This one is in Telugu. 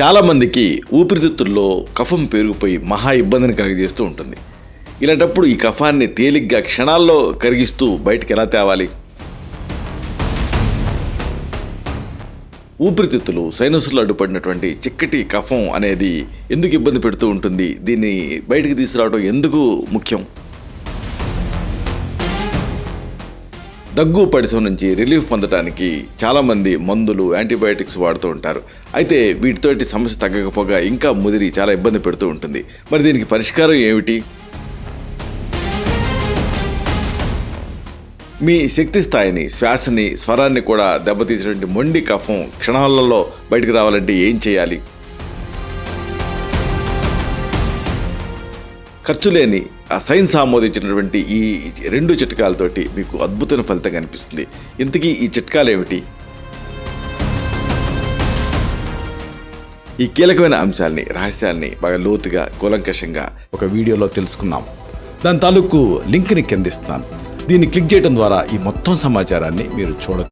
చాలామందికి ఊపిరితిత్తుల్లో కఫం పెరిగిపోయి మహా ఇబ్బందిని కలిగజేస్తూ ఉంటుంది. ఇలాంటప్పుడు ఈ కఫాన్ని తేలిగ్గా క్షణాల్లో కరిగిస్తూ బయటికి ఎలా తేవాలి? ఊపిరితిత్తులు సైనస్లో అడ్డుపడినటువంటి చిక్కటి కఫం అనేది ఎందుకు ఇబ్బంది పెడుతూ ఉంటుంది? దీన్ని బయటికి తీసుకురావడం ఎందుకు ముఖ్యం? దగ్గు పడిసం నుంచి రిలీఫ్ పొందడానికి చాలామంది మందులు యాంటీబయాటిక్స్ వాడుతూ ఉంటారు. అయితే వీటితోటి సమస్య తగ్గకపోగా ఇంకా ముదిరి చాలా ఇబ్బంది పెడుతూ ఉంటుంది. మరి దీనికి పరిష్కారం ఏమిటి? మీ శక్తి స్థాయిని శ్వాసని స్వరాన్ని కూడా దెబ్బతీసినటువంటి మొండి కఫం క్షణాలలో బయటకు రావాలంటే ఏం చేయాలి? ఖర్చు లేని సైన్స్ ఆమోదించినటువంటి ఈ రెండు చిట్కాలతోటి మీకు అద్భుతమైన ఫలితం కనిపిస్తుంది. ఇంతకీ ఈ చిట్కాలు ఏమిటి ఈ కీలకమైన అంశాల్ని రహస్యాల్ని బాగా లోతుగా కూలంకషంగా ఒక వీడియోలో తెలుసుకున్నాం దాని తాలూకు లింక్ని కిందిస్తాను. దీన్ని క్లిక్ చేయడం ద్వారా ఈ మొత్తం సమాచారాన్ని మీరు చూడొచ్చు